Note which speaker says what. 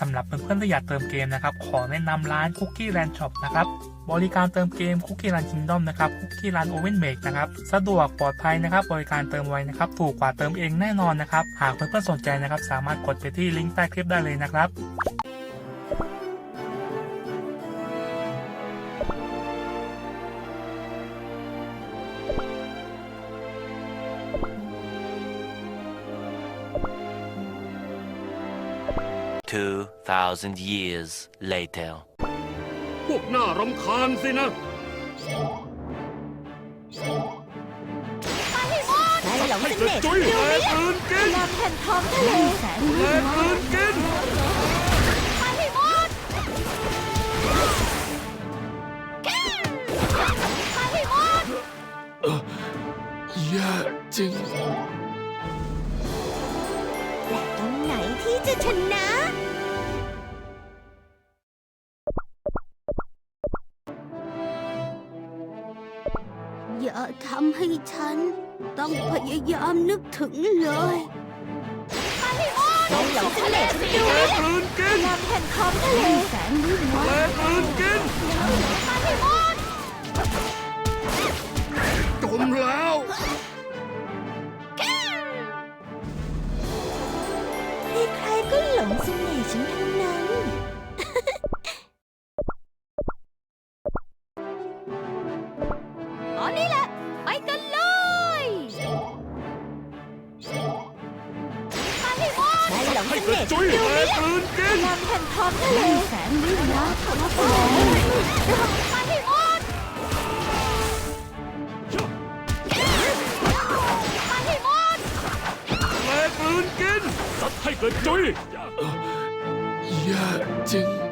Speaker 1: สำหรับเพื่อนๆที่อยากเติมเกมนะครับ ขอแนะนำร้านคุกกี้แลนช์ช็อปนะครับ บริการเติมเกมคุกกี้รันคิงดอมนะครับ คุกกี้รันโอเว่นเบกนะครับ สะดวกปลอดภัยนะครับ บริการเติมไวนะครับ ถูกกว่าเติมเองแน่นอนนะครับ หากเพื่อนๆสนใจนะครับ สามารถกดไปที่ลิงก์ใต้คลิปได้เลยนะครับ
Speaker 2: 2,000 years later.
Speaker 3: พวกหน้ารำคาญสินะ
Speaker 4: นายหลง
Speaker 3: ให้
Speaker 4: เส
Speaker 3: กระ
Speaker 4: น่ห์
Speaker 3: จุย
Speaker 4: ดู
Speaker 3: แหล
Speaker 4: นี่
Speaker 3: กลืนกิน
Speaker 4: ลำแผ่นท้องทะเลแสน
Speaker 3: แหลกลืนกิน
Speaker 4: ไปให้หมดไปให้หมด
Speaker 3: แย่จริง
Speaker 4: และตรงไหนที่จะชนะ อย่าทำให้ฉัน ต้องพยายามนึกถึงเลยไปให้หมดหลงทะเลฉันดู
Speaker 3: แหลกลืนกิน
Speaker 4: ลำแผ่นท้องทะเลแสนวุ่นวา
Speaker 3: แหล
Speaker 4: ย
Speaker 3: กลืนกิน
Speaker 4: ไปให้หมด
Speaker 3: จมแล้ว
Speaker 4: ใครๆก็หลงเสน่ห์ฉันทั้งนั้น ตอนนี้แหละ ไปกันเลยไปให้หมดนายหลง
Speaker 3: ให้
Speaker 4: เส
Speaker 3: กระ
Speaker 4: น่ห์
Speaker 3: จุย
Speaker 4: ดู
Speaker 3: แหล
Speaker 4: นี่
Speaker 3: กลืนกิน
Speaker 4: ลำแผ่นท้องทะเลแสนลื่นล้าของเราไปให้หมดไปให้หมด
Speaker 3: แหลกลืนกินซัดให้กระจุยแย่จริง